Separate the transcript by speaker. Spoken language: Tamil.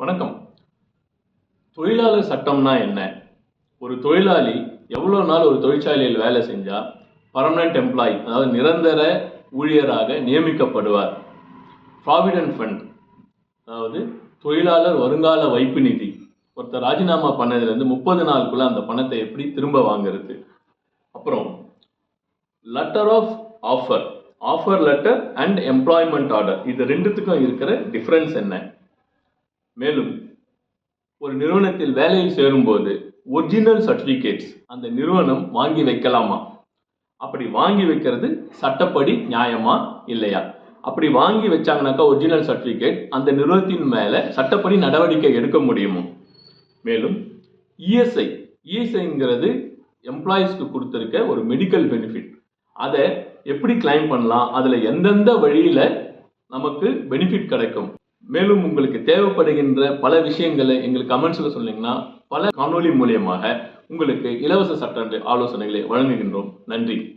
Speaker 1: வணக்கம். தொழிலாளர் சட்டம்னா என்ன? ஒரு தொழிலாளி எவ்வளோ நாள் ஒரு தொழிற்சாலையில் வேலை செஞ்சால் பர்மனன்ட் எம்ப்ளாயி அதாவது நிரந்தர ஊழியராக நியமிக்கப்படுவார். ப்ராவிடன்ட் ஃபண்ட் அதாவது தொழிலாளர் வருங்கால வைப்பு நிதி. ஒருத்தர் ராஜினாமா பண்ணதுலேருந்து முப்பது நாளுக்குள்ளே அந்த பணத்தை எப்படி திரும்ப வாங்குறது? அப்புறம் letter of offer offer letter and employment order இது ரெண்டுத்துக்கும் இருக்கிற டிஃப்ரென்ஸ் என்ன? மேலும் ஒரு நிறுவனத்தில் வேலையில் சேரும்போது ஒரிஜினல் சர்டிஃபிகேட்ஸ் அந்த நிறுவனம் வாங்கி வைக்கலாமா? அப்படி வாங்கி வைக்கிறது சட்டப்படி நியாயமா இல்லையா? அப்படி வாங்கி வச்சாங்கனாக்கா ஒரிஜினல் சர்டிஃபிகேட் அந்த நிறுவனத்தின் மேலே சட்டப்படி நடவடிக்கை எடுக்க முடியுமோ? மேலும் இஎஸ்ஐ இஎஸ்ஐங்கிறது எம்ப்ளாயீஸ்க்கு கொடுத்துருக்க ஒரு மெடிக்கல் பெனிஃபிட் அதை எப்படி கிளைம் பண்ணலாம்? அதில் எந்தெந்த வழியில் நமக்கு பெனிஃபிட் கிடைக்கும்? மேலும் உங்களுக்கு தேவைப்படுகின்ற பல விஷயங்களை எங்களுக்கு கமெண்ட்ஸில் சொன்னீங்கன்னா பல காணொலி மூலியமாக உங்களுக்கு இலவச சட்ட ஆலோசனைகளை வழங்குகின்றோம். நன்றி.